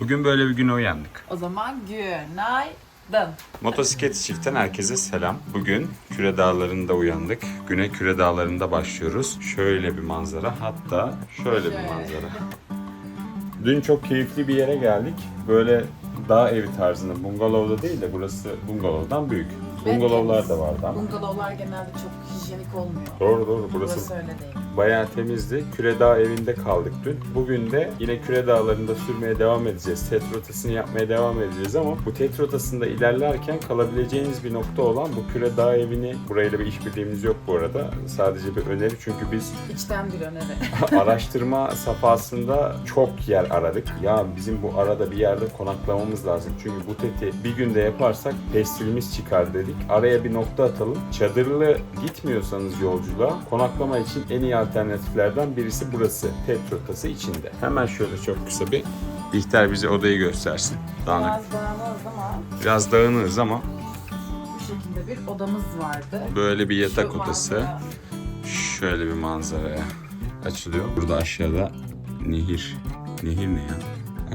Bugün böyle bir güne uyandık. O zaman günaydın. Motosiklet çiftten herkese selam. Bugün Küre Dağları'nda uyandık. Güne Küre Dağları'nda başlıyoruz. Şöyle bir manzara hatta şöyle bir Şöyle. manzara. Dün çok keyifli bir yere geldik. Böyle dağ evi tarzında bungalovda değil de burası bungalovdan büyük. Bungalovlar da vardı ama. Bungalovlar genelde çok hijyenik olmuyor. Doğru doğru burası Burası öyle değil. Bayağı temizdi. Küre Dağ evinde kaldık dün. Bugün de yine Küre Dağları'nda sürmeye devam edeceğiz. TET rotasını yapmaya devam edeceğiz ama bu TET rotasında ilerlerken kalabileceğiniz bir nokta olan bu Küre Dağ evini, burayla bir işbirliğimiz yok bu arada. Sadece bir öneri çünkü biz İçten bir öneri. araştırma safhasında çok yer aradık. Ya bizim bu arada bir yerde konaklamamız lazım. Çünkü bu TET'i bir günde yaparsak pestilimiz çıkar dedik. Araya bir nokta atalım. Çadırlı gitmiyorsanız yolculuğa konaklama için en iyi alternatiflerden birisi burası. TET rotası içinde. Hemen şöyle çok kısa bir Bihter bize odayı göstersin. Dağınık. Biraz dağınız ama Biraz dağınığız ama bu şekilde bir odamız vardı. böyle bir yatak Şu odası. manzara- Şöyle bir manzaraya açılıyor. Burada aşağıda nehir. Nehir ne ya?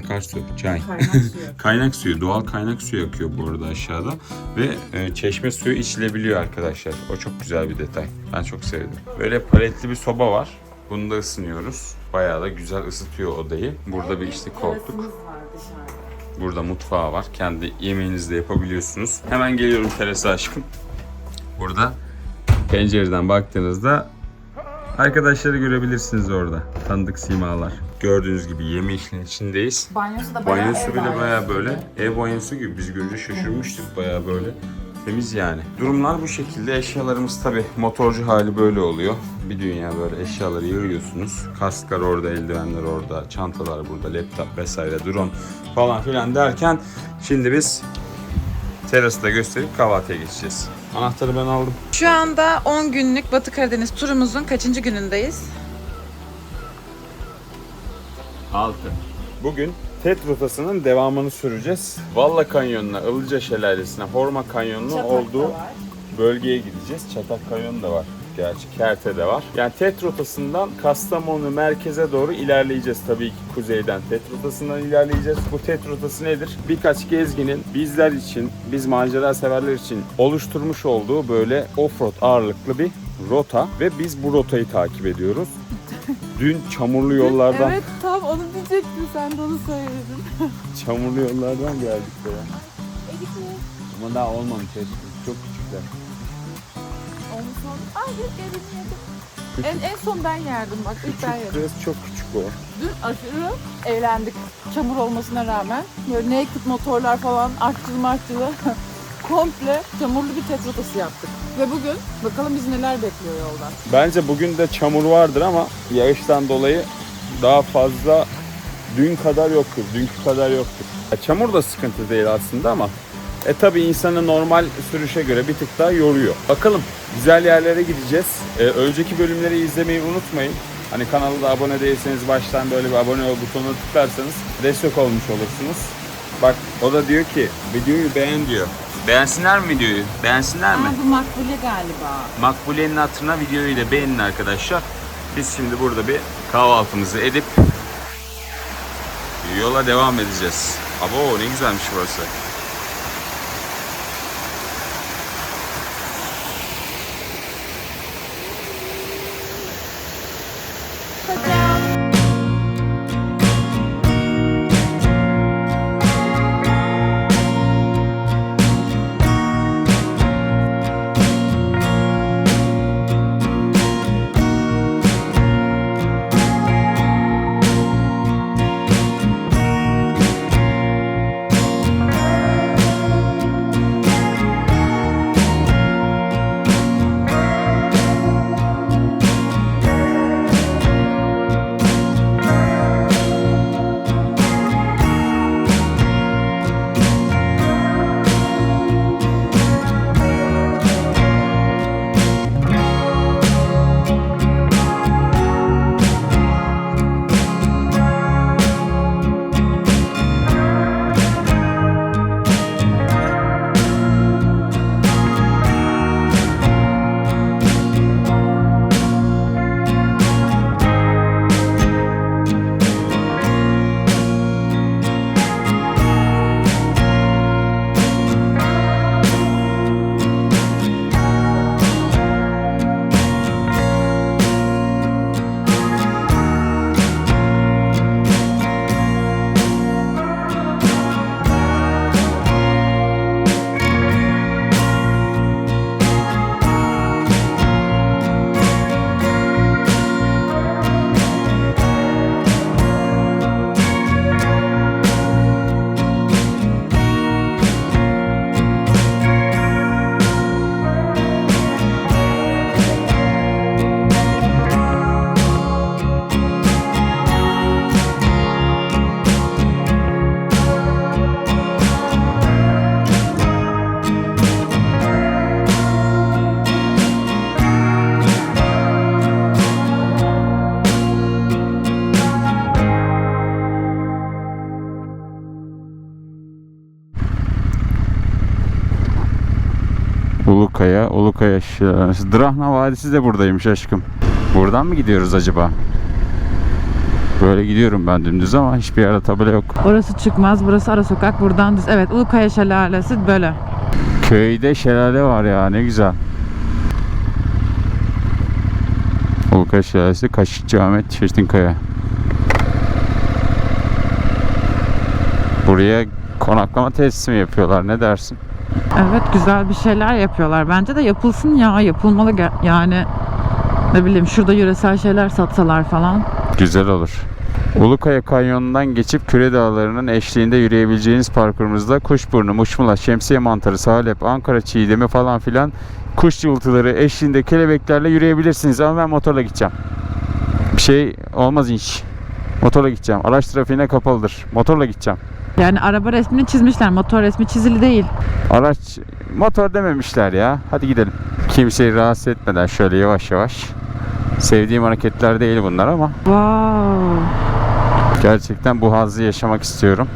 Akarsu, çay. Kaynak suyu. Kaynak suyu, doğal kaynak suyu akıyor bu arada aşağıda. Ve e, çeşme suyu içilebiliyor arkadaşlar. O çok güzel bir detay. Ben çok sevdim. Böyle paletli bir soba var. Bunu da ısınıyoruz. Bayağı da güzel ısıtıyor odayı. Burada bir işte koltuk. Burada mutfağı var. Kendi yemeğinizi de yapabiliyorsunuz. Hemen geliyorum terasa aşkım. Burada pencereden baktığınızda arkadaşları görebilirsiniz orada. Tanıdık simalar. Gördüğünüz gibi yeme işinin içindeyiz. Banyosu da bayağı Banyosu ev bile bayağı gibi. böyle ev banyosu gibi biz görünce şaşırmıştık bayağı böyle temiz yani. Durumlar bu şekilde eşyalarımız tabi motorcu hali böyle oluyor. Bir dünya böyle eşyaları yığıyorsunuz. Kasklar orada, eldivenler orada, çantalar burada, laptop vesaire, drone falan filan derken şimdi biz terası da gösterip kahvaltıya geçeceğiz. Anahtarı ben aldım. Şu anda 10 günlük Batı Karadeniz turumuzun kaçıncı günündeyiz? 6. Bugün TET rotasının devamını süreceğiz. Valla Kanyonu'na, Ilıca Şelalesi'ne, Horma Kanyonu'nun olduğu bölgeye gideceğiz. Çatak Kanyonu da var. Gerçi Kerte de var. Yani TET rotasından Kastamonu merkeze doğru ilerleyeceğiz tabii ki kuzeyden. TET rotasından ilerleyeceğiz. Bu TET rotası nedir? Birkaç gezginin bizler için, biz macera severler için oluşturmuş olduğu böyle offroad ağırlıklı bir rota ve biz bu rotayı takip ediyoruz. Dün çamurlu yollardan Evet tam onu diyecektim sen de onu söyledin. çamurlu yollardan geldik be. Ama daha olmamış. Çok küçükler. Ay hep elini yedim. En, en son ben yerdim bak ilk ben yedim. Kız çok küçük o. Dün aşırı eğlendik çamur olmasına rağmen. Böyle naked motorlar falan artçılı martçılı. Komple çamurlu bir tet rotası yaptık. Ve bugün bakalım bizi neler bekliyor yolda. Bence bugün de çamur vardır ama yağıştan dolayı daha fazla dün kadar yoktur. Dünkü kadar yoktur. Çamur da sıkıntı değil aslında ama e tabi insanı normal sürüşe göre bir tık daha yoruyor. Bakalım güzel yerlere gideceğiz. E, önceki bölümleri izlemeyi unutmayın. Hani kanala da abone değilseniz baştan böyle bir abone ol butonuna tıklarsanız destek olmuş olursunuz. Bak o da diyor ki videoyu beğen diyor. Beğensinler mi videoyu? Beğensinler mi? Aa, bu makbule galiba. Makbule'nin hatırına videoyu da beğenin arkadaşlar. Biz şimdi burada bir kahvaltımızı edip yola devam edeceğiz. Abo ne güzelmiş burası. Ulukaya Şelalesi. Drahna Vadisi de buradaymış aşkım. Buradan mı gidiyoruz acaba? Böyle gidiyorum ben dümdüz ama hiçbir yerde tabela yok. Orası çıkmaz, burası ara sokak. Buradan düz. Evet, Ulukaya Şelalesi böyle. Köyde şelale var ya ne güzel. Ulukaya Şelalesi Kaşıkçı Ahmet Çeştinkaya. Buraya konaklama tesisi mi yapıyorlar ne dersin? Evet, güzel bir şeyler yapıyorlar. Bence de yapılsın ya, yapılmalı yani. Ne bileyim, şurada yöresel şeyler satsalar falan. Güzel olur. Ulukaya Kanyonu'ndan geçip Küre Dağları'nın eşliğinde yürüyebileceğiniz parkurumuzda kuşburnu, muşmula, şemsiye mantarı, salep, Ankara çiğdemi falan filan kuş cıvıltıları eşliğinde kelebeklerle yürüyebilirsiniz ama ben motorla gideceğim. Bir şey olmaz inş. Motorla gideceğim. Araç trafiğine kapalıdır. Motorla gideceğim. Yani araba resmini çizmişler, motor resmi çizili değil. Araç motor dememişler ya. Hadi gidelim. Kimseyi rahatsız etmeden şöyle yavaş yavaş. Sevdiğim hareketler değil bunlar ama Wow. Gerçekten bu hazzı yaşamak istiyorum.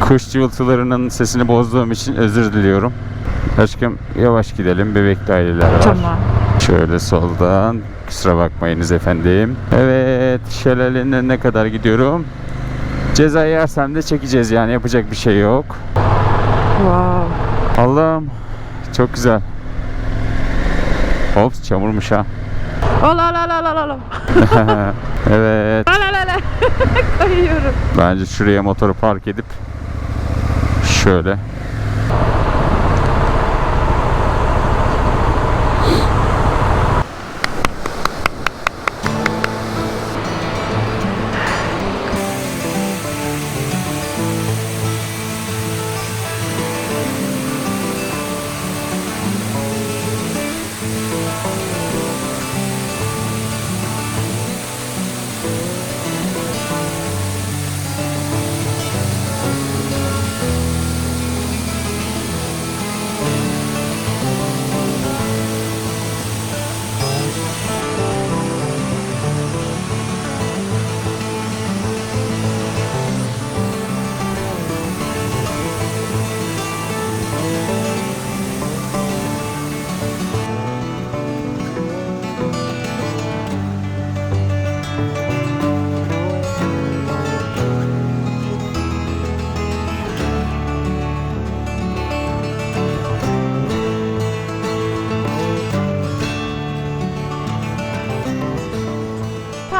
Kuş cıvıltılarının sesini bozduğum için özür diliyorum. Aşkım yavaş gidelim. Bebekli aileler var. Tamam. Şöyle soldan. Kusura bakmayınız efendim. Evet şelalenin önüne kadar gidiyorum. Ceza yersem de çekeceğiz yani yapacak bir şey yok. Wow. Allah'ım çok güzel. Ops çamurmuş ha. Ola la la la la la. evet. La la la la. Kayıyorum. Bence şuraya motoru park edip şöyle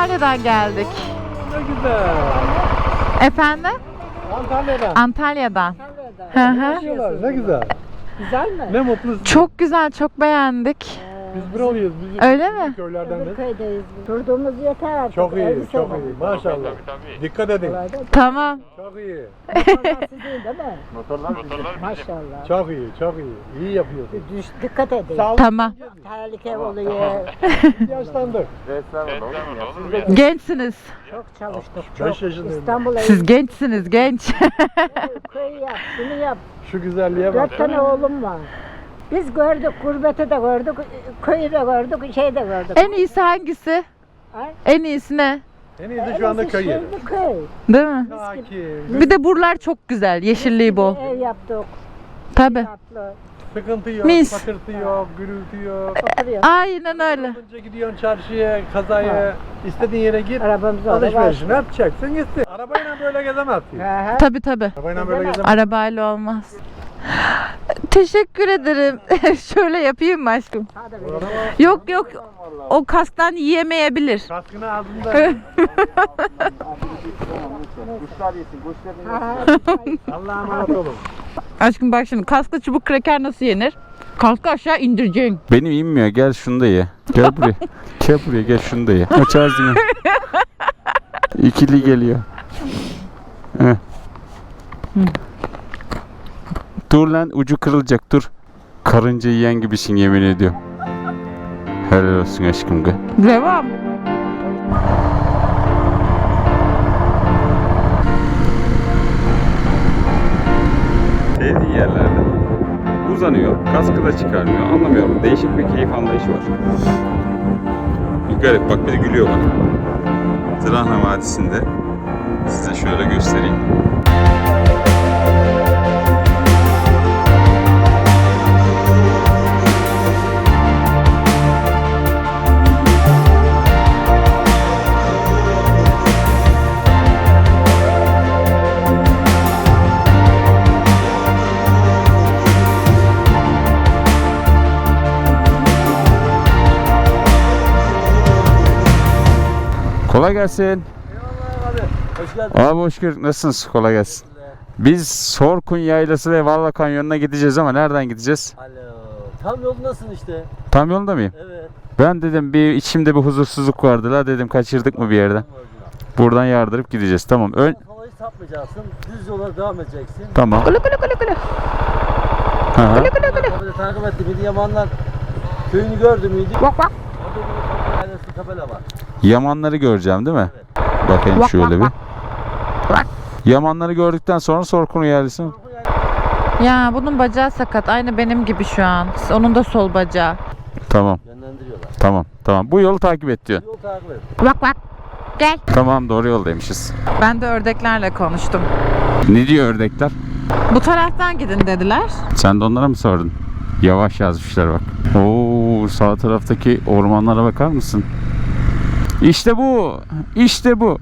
Antalya'dan geldik. Ne güzel. Efendim? Antalya'dan. Antalya'dan. Hı hı. Yaşıyorlar, Ne güzel. Güzel mi? Ne mutlu. Çok güzel, çok beğendik. Biz buralıyız. Biz Öyle mi? Köylerden de. Öbür köydeyiz. Durduğumuz yeter artık. Çok iyi, elbise çok iyi. Maşallah. Dikkat edin. Tamam. Çok iyi. motorlar sizin değil mi? Motorlar Maşallah. Çok iyi, çok iyi. İyi yapıyorsun. Düş, dikkat edin. Sağ olun. Tamam. Tehlike oluyor. Yaşlandık. Gençsiniz. Çok çalıştık. Beş Çok. yaşındayım. İstanbul'a Siz gençsiniz, genç. köy yap, şunu yap. Şu güzelliğe bak. Dört tane oğlum var. Biz gördük, gurbeti de gördük, köyü de gördük, şey de gördük. en iyisi hangisi? Ay. En iyisi ne? En iyisi şu anda köy yeri. Şimdi köy. Değil mi? Sakin. Bir de buralar çok güzel, yeşilliği bol. Ev yaptık. Tabii. Tatlı. Sıkıntı yok, Mis. patırtı yok, gürültü yok. Oturuyor. Aynen öyle. Önce gidiyorsun çarşıya, kazaya, istediğin yere git. Arabamız orada var. Alışverişini yapacaksın gitsin. Arabayla böyle gezemezsin. Hı hı. Tabii tabii. Arabayla böyle gezemezsin. Arabayla olmaz. Teşekkür ederim. Şöyle yapayım mı aşkım? Yok yok. O kasktan yiyemeyebilir. Kaskını ağzında. Ha, ha. Allah'a emanet olun. Aşkım bak şimdi kaskla çubuk kreker nasıl yenir? Kaskı aşağı indireceksin. Benim inmiyor. Gel şunu da ye. Gel buraya. gel buraya gel şunu da ye. Aç ağzını. İkili geliyor. Heh. Dur lan ucu kırılacak dur. Karınca yiyen gibisin yemin ediyorum. Helal olsun aşkım. Devam. Sevdiği yerlerde uzanıyor. Kaskı da çıkarmıyor. Anlamıyorum. Değişik bir keyif anlayışı var. Garip bak bir de gülüyor bana. Trahna Vadisi'nde size şöyle göstereyim. Kolay gelsin. Eyvallah abi. Hoş geldin. Abi hoş gördük. Nasılsınız? Kolay gelsin. Biz Sorkun Yaylası ve Varla Kanyonu'na gideceğiz ama nereden gideceğiz? Alo. Tam yoldasın işte. Tam yolunda mıyım? Evet. Ben dedim bir içimde bir huzursuzluk vardı la dedim kaçırdık mı bir yerden? Buradan yardırıp gideceğiz. Tamam. Ön Havayı sapmayacaksın. Düz yola devam edeceksin. tamam. Hı hı. Tabela takip etti. Bir Yamanlar köyünü gördü müydü? Bak bak. Orada tabela var. Yamanları göreceğim değil mi? Bakayım şöyle bir. Yamanları gördükten sonra Sorkun Yaylası'nı Ya bunun bacağı sakat. Aynı benim gibi şu an. Onun da sol bacağı. Tamam. Yönlendiriyorlar. Tamam. Tamam. Bu yolu takip et diyor. Yol takip et. Bak bak. Gel. Tamam doğru yoldaymışız. Ben de ördeklerle konuştum. Ne diyor ördekler? Bu taraftan gidin dediler. Sen de onlara mı sordun? Yavaş yazmışlar bak. Oo sağ taraftaki ormanlara bakar mısın? İşte bu. İşte bu.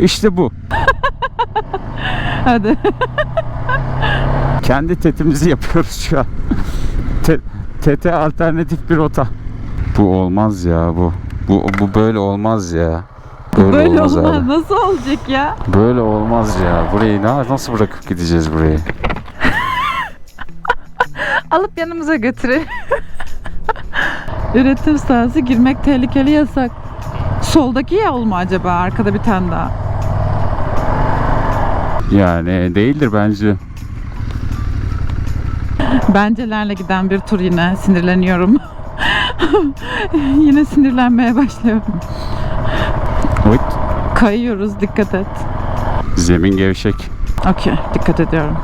İşte bu. Hadi. Kendi tetimizi yapıyoruz şu an. Te- tete alternatif bir rota. Bu olmaz ya bu. Bu bu böyle olmaz ya. Böyle, Böyle olmaz, olmaz. abi. Nasıl olacak ya? Böyle olmaz ya. Burayı na- nasıl bırakıp gideceğiz burayı? Alıp yanımıza götürelim. Üretim sahası girmek tehlikeli yasak. Soldaki yol mu acaba? Arkada bir tane daha. Yani değildir bence. Bencelerle giden bir tur yine. Sinirleniyorum. yine sinirlenmeye başlıyorum. Oy. Kayıyoruz. Dikkat et. Zemin gevşek. Okey. Dikkat ediyorum.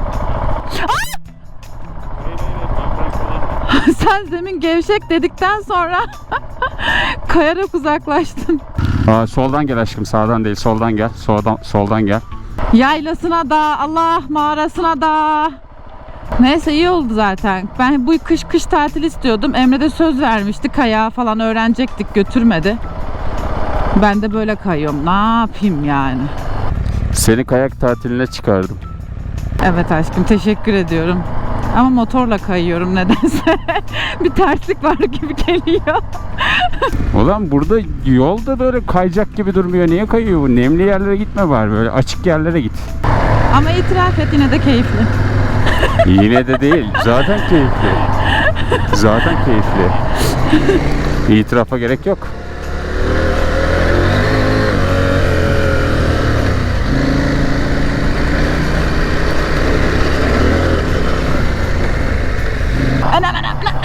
Sen zemin gevşek dedikten sonra kayarak uzaklaştın. Aa, soldan gel aşkım sağdan değil soldan gel. Soldan soldan gel. Yaylasına da Allah mağarasına da. Neyse iyi oldu zaten. Ben bu kış kış tatil istiyordum. Emre de söz vermişti. Kayağı falan öğrenecektik götürmedi. Ben de böyle kayıyorum. Ne yapayım yani? Seni kayak tatiline çıkardım. Evet aşkım teşekkür ediyorum. Ama motorla kayıyorum nedense. bir terslik var gibi geliyor. Ulan burada yolda böyle kayacak gibi durmuyor. Niye kayıyor bu? Nemli yerlere gitme bari böyle açık yerlere git. Ama itiraf et yine de keyifli. Yine de değil. Zaten keyifli. Zaten keyifli. İtirafa gerek yok.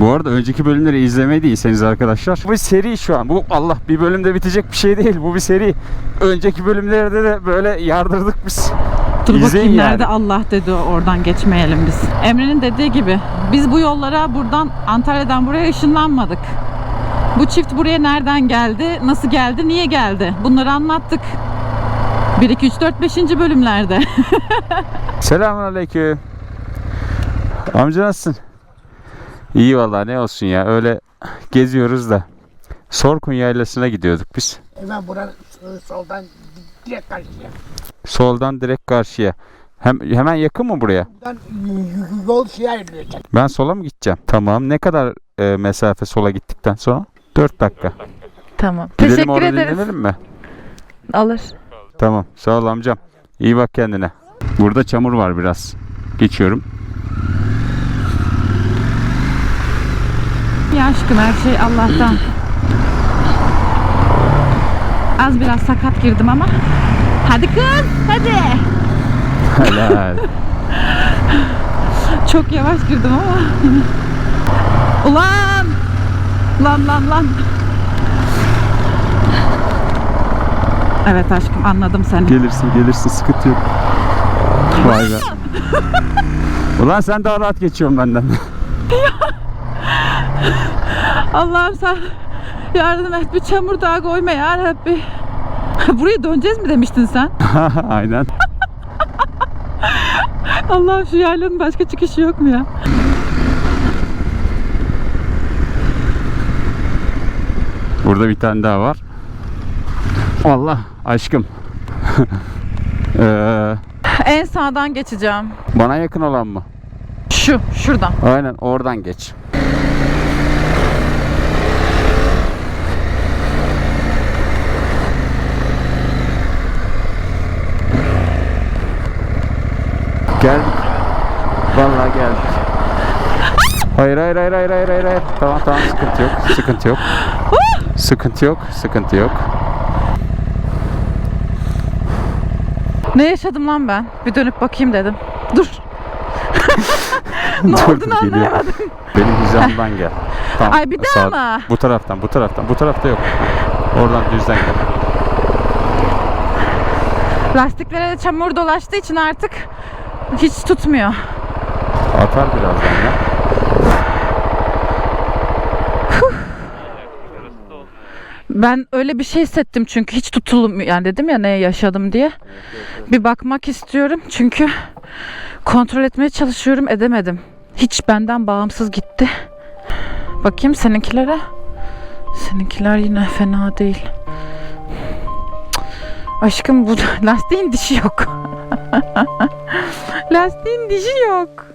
Bu arada önceki bölümleri izlemediyseniz arkadaşlar bu bir seri şu an. Bu Allah bir bölümde bitecek bir şey değil. Bu bir seri. Önceki bölümlerde de böyle yardırdık biz. Dur İzleyin bakayım yani. nerede Allah dedi oradan geçmeyelim biz. Emre'nin dediği gibi biz bu yollara buradan Antalya'dan buraya ışınlanmadık. Bu çift buraya nereden geldi, nasıl geldi, niye geldi? Bunları anlattık. 1, 2, 3, 4, 5. bölümlerde. Selamünaleyküm. Amca nasılsın? İyi vallahi ne olsun ya öyle geziyoruz da. Sorkun Yaylası'na gidiyorduk biz. Hemen buranın soldan direkt karşıya. Soldan direkt karşıya. Hem, hemen yakın mı buraya? Buradan yol şeye ayrılacak. Ben sola mı gideceğim? Tamam. Ne kadar e, mesafe sola gittikten sonra? 4 dakika. tamam. Gidelim orada dinlenelim mi? Alır. Tamam. Sağ ol amcam. İyi bak kendine. Burada çamur var biraz. Geçiyorum. Ya aşkım her şey Allah'tan. Az biraz sakat girdim ama. Hadi kız, hadi. Helal. Çok yavaş girdim ama. Ulan! Lan lan lan. Evet aşkım anladım seni. gelirsin gelirsin sıkıntı yok. Vay be. Ulan sen daha rahat geçiyorsun benden. Allah'ım sen yardım et bir çamur daha koyma ya Rabbi. Buraya döneceğiz mi demiştin sen? Aynen. Allah'ım şu yaylanın başka çıkışı yok mu ya? Burada bir tane daha var. Allah aşkım. Ee, En sağdan geçeceğim. bana yakın olan mı? Şu, şuradan. Aynen oradan geç. Geldik. Vallahi geldik. Hayır hayır hayır hayır hayır hayır. hayır. Tamam tamam sıkıntı yok. Sıkıntı yok. Sıkıntı yok. Sıkıntı yok. Ne yaşadım lan ben? Bir dönüp bakayım dedim. Dur. ne Dur, olduğunu geliyor. anlayamadım. Benim hizamdan gel. Tamam. Ay, bir daha mı? Bu taraftan, bu taraftan. Bu tarafta yok. Oradan düzden gel. Lastiklere de çamur dolaştığı için artık hiç tutmuyor. Atar birazdan ya. Ben öyle bir şey hissettim çünkü hiç tutulmuyor. Yani dedim ya ne yaşadım diye. Bir bakmak istiyorum çünkü kontrol etmeye çalışıyorum edemedim. Hiç benden bağımsız gitti. Bakayım seninkilere. Seninkiler yine fena değil. Aşkım bu lastiğin dişi yok. lastiğin dişi yok.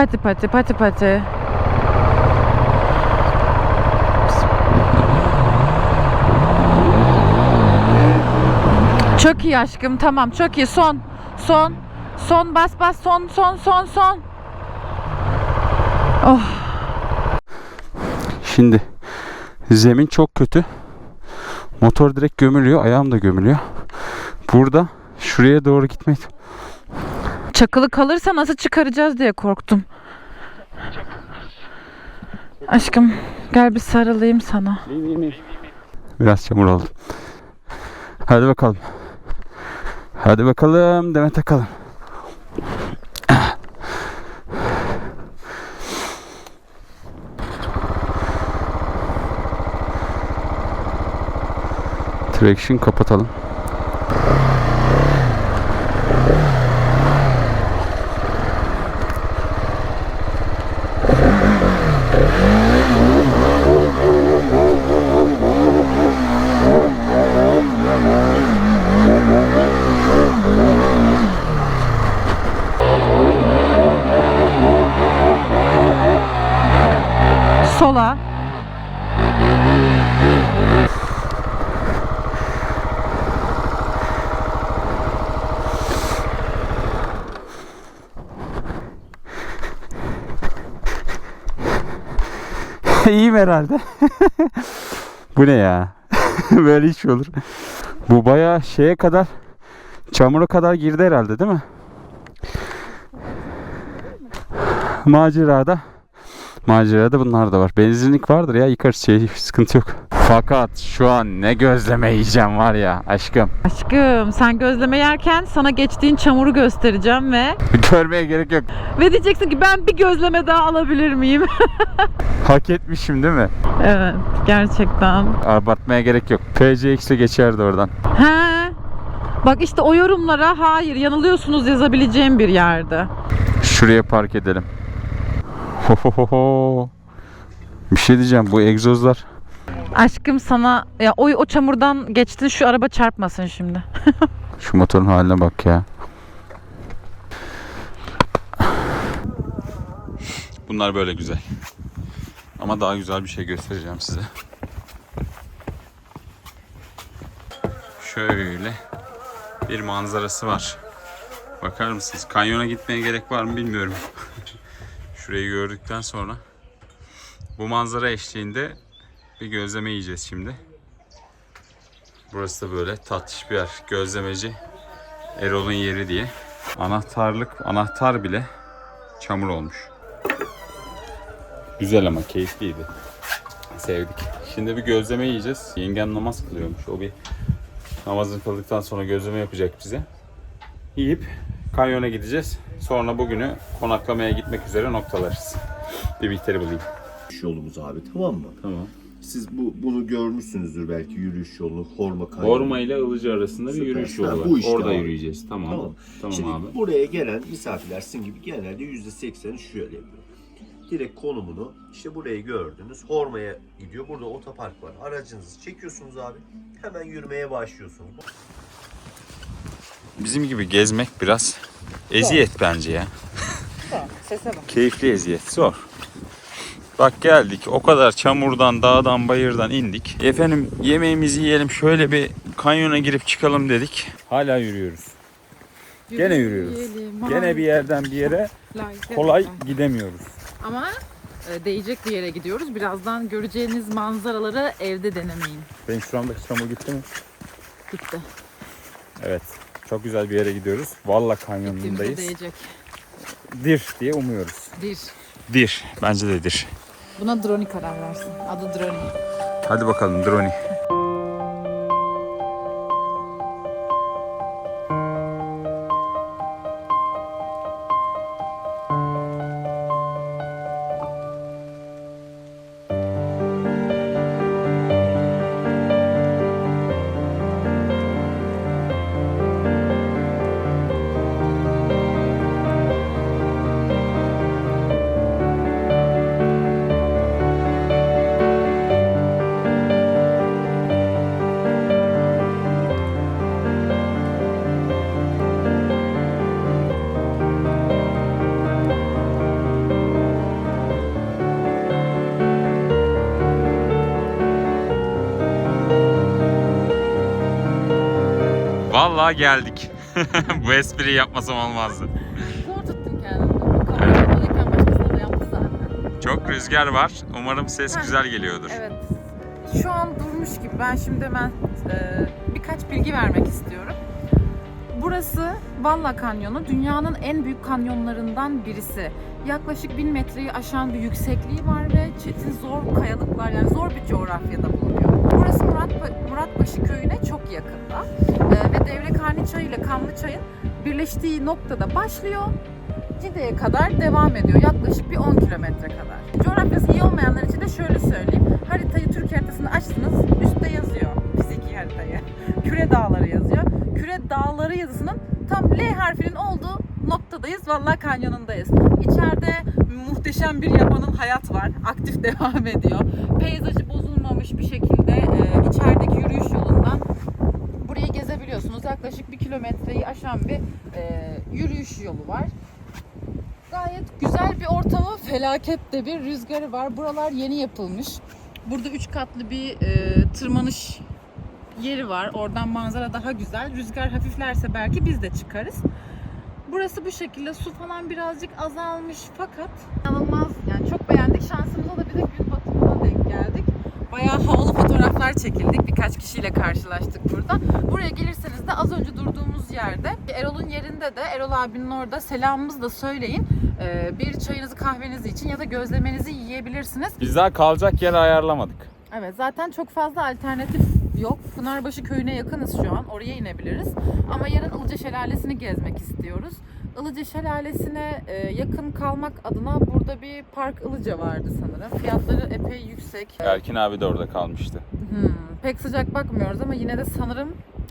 Pati pati pati pati. Çok iyi aşkım tamam çok iyi son son son bas bas son son son son. Oh Şimdi zemin çok kötü. Motor direkt gömülüyor, ayağım da gömülüyor. Burada şuraya doğru gitmek çakılı kalırsa nasıl çıkaracağız diye korktum. Aşkım gel bir sarılayım sana. biraz çamur oldu. Hadi bakalım. Hadi bakalım Demet Akalın. Traction kapatalım. Yeah. Herhalde. Bu ne ya? Böyle iş olur. Bu bayağı şeye kadar çamura kadar girdi herhalde değil mi? Macerada Macerada bunlar da var. Benzinlik vardır ya yıkarız şey sıkıntı yok. Fakat şu an ne gözleme yiyeceğim var ya aşkım. Aşkım sen gözleme yerken sana geçtiğin çamuru göstereceğim ve Görmeye gerek yok. ve diyeceksin ki ben bir gözleme daha alabilir miyim? Hak etmişim değil mi? evet gerçekten. Abartmaya gerek yok. PCX'e geçerdi oradan. He. Bak işte o yorumlara hayır yanılıyorsunuz yazabileceğim bir yerde. Şuraya park edelim. Hohoho. Bir şey diyeceğim bu egzozlar. Aşkım sana ya o, o çamurdan geçtin şu araba çarpmasın şimdi. Şu motorun haline bak ya. Bunlar böyle güzel. Ama daha güzel bir şey göstereceğim size. Şöyle bir manzarası var. Bakar mısınız? Kanyona gitmeye gerek var mı bilmiyorum. Şurayı gördükten sonra bu manzara eşliğinde bir gözleme yiyeceğiz şimdi. Burası da böyle tatlış bir yer. Gözlemeci Erol'un yeri diye. Anahtarlık, anahtar bile çamur olmuş. Güzel ama keyifliydi. Sevdik. Şimdi bir gözleme yiyeceğiz. Yengem namaz kılıyormuş. O bir namazını kıldıktan sonra gözleme yapacak bize. Yiyip kanyona gideceğiz. Sonra bugünü konaklamaya gitmek üzere noktalarız. Bir bihteri bulayım. yürüyüş yolumuz abi tamam mı? Tamam. Siz bu bunu görmüşsünüzdür belki yürüyüş yolunu Horma Kaynağı. Orma ile Ilıcı arasında bir yürüyüş Ha, yolu var. bu işte Orada abi. yürüyeceğiz. Tamam. Tamam. Tamam, Şimdi abi. buraya gelen misafirler sizin gibi genelde yüzde sekseni şöyle yapıyor. Direkt konumunu işte burayı gördünüz. Horma'ya gidiyor. Burada otopark var. Aracınızı çekiyorsunuz abi. Hemen yürümeye başlıyorsunuz. Bizim gibi gezmek biraz eziyet bence ya. Sese bak. Keyifli eziyet. Zor. Bak geldik. O kadar çamurdan, dağdan, bayırdan indik. Efendim yemeğimizi yiyelim. Şöyle bir kanyona girip çıkalım dedik. Hala yürüyoruz. Gene yürüyoruz. Gene bir yerden bir yere kolay gidemiyoruz. Ama e, değecek bir yere gidiyoruz. Birazdan göreceğiniz manzaraları evde denemeyin. Benim şuramdaki çamur gitti mi? Gitti. Evet. Çok güzel bir yere gidiyoruz. Valla Gittiğimizde kanyonundayız. değecek. Dir diye umuyoruz. Bir. Dir. Bence de dir. Buna drone karar versin. Adı drone. Hadi bakalım drone. Geldik. Bu espriyi yapmasam olmazdı. Zor da yaptı zaten. Çok rüzgar var. Umarım ses güzel geliyordur. Evet. Şu an durmuş gibi. Ben şimdi hemen e, birkaç bilgi vermek istiyorum. Burası Valla Kanyonu dünyanın en büyük kanyonlarından birisi. Yaklaşık 1000 metreyi aşan bir yüksekliği var ve çetin zor kayalıklar yani zor bir coğrafyada bulunuyor. Burası Murat, Muratbaşı köyüne çok Devrekhane Çayı ile Kanlıçay'ın birleştiği noktada başlıyor. Cide'ye kadar devam ediyor. Yaklaşık bir 10 kilometre kadar. Coğrafyası iyi olmayanlar için de şöyle söyleyeyim. Haritayı Türk haritasını açtınız. Üstte yazıyor. Fiziki haritayı. Küre Dağları yazıyor. Küre Dağları yazısının tam L harfinin olduğu noktadayız. Vallahi kanyonundayız. İçeride muhteşem bir yabanıl hayat var. Aktif devam ediyor. Peyzajı bozulmamış bir şekilde e, içerideki yürüyüş yolundan burayı gezebiliyorsunuz. Yaklaşık bir kilometreyi aşan bir e, yürüyüş yolu var. Gayet güzel bir ortamı, felaket de bir rüzgarı var. Buralar yeni yapılmış. Burada üç katlı bir e, tırmanış yeri var. Oradan manzara daha güzel. Rüzgar hafiflerse belki biz de çıkarız. Burası bu şekilde. Su falan birazcık azalmış fakat inanılmaz. Yani çok beğendik. Şansımıza da bir de gün batımına denk geldik. Bayağı çekildik. Birkaç kişiyle karşılaştık burada. Buraya gelirseniz de az önce durduğumuz yerde Erol'un yerinde de Erol abinin orada selamımızı da söyleyin. Ee, bir çayınızı kahvenizi için ya da gözlemenizi yiyebilirsiniz. Biz daha kalacak yer ayarlamadık. Evet zaten çok fazla alternatif yok. Pınarbaşı köyüne yakınız şu an. Oraya inebiliriz. Ama yarın Ilıca Şelalesi'ni gezmek istiyoruz. Ilıca Şelalesi'ne e, yakın kalmak adına burada bir park Ilıca vardı sanırım. Fiyatları epey yüksek. Erkin abi de orada kalmıştı. Hmm, pek sıcak bakmıyoruz ama yine de sanırım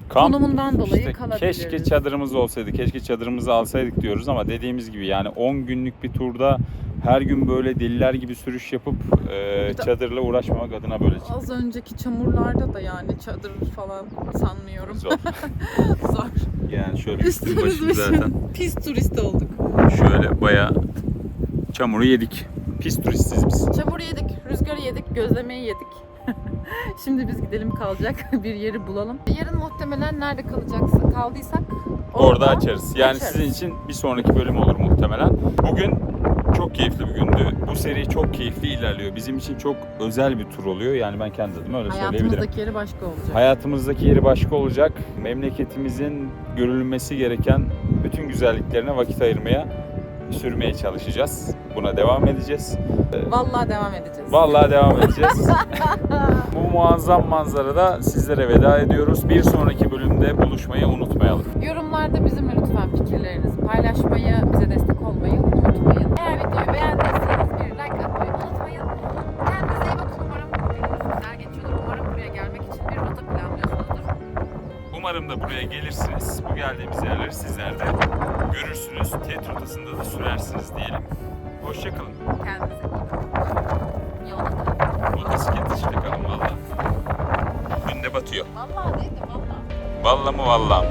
Kamp Konumundan dolayı işte kalabiliriz. Keşke çadırımız olsaydı, keşke çadırımızı alsaydık diyoruz ama dediğimiz gibi yani 10 günlük bir turda her gün böyle deliler gibi sürüş yapıp e, çadırla uğraşmamak adına böyle çıktık. az önceki çamurlarda da yani çadır falan sanmıyorum. Zor. Zor. Yani şöyle Üstümüz zaten. Pis turist olduk. şöyle baya çamuru yedik. Pis turistiz biz. Çamur yedik, rüzgarı yedik, gözlemeyi yedik. Şimdi biz gidelim kalacak bir yeri bulalım. Yarın muhtemelen nerede kalacaksa kaldıysak Orada açarız. Yani açarız. sizin için bir sonraki bölüm olur muhtemelen. Bugün çok keyifli bir gündü. Bu seri çok keyifli ilerliyor. Bizim için çok özel bir tur oluyor. Yani ben kendi adıma öyle söyleyebilirim. Hayatımızdaki yeri başka olacak. Hayatımızdaki yeri başka olacak. Memleketimizin görülmesi gereken bütün güzelliklerine vakit ayırmaya, sürmeye çalışacağız. Buna devam edeceğiz. Vallahi devam edeceğiz. Vallahi devam edeceğiz. Bu muazzam manzarada sizlere veda ediyoruz. Bir sonraki bölümde buluşmayı unutmayalım. Yorumlarda bizimle lütfen fikirlerinizi paylaşmayı, bize destek olmayı Umarım da buraya gelirsiniz. Bu geldiğimiz yerleri sizler de görürsünüz. TET rotasında da sürersiniz diyelim. Hoşçakalın. Kendinize iyi bakın. Yolda kalın. Motosiklet çıkalım valla. Gün de batıyor. Vallahi değil mi? Vallahi. Valla mı valla mı?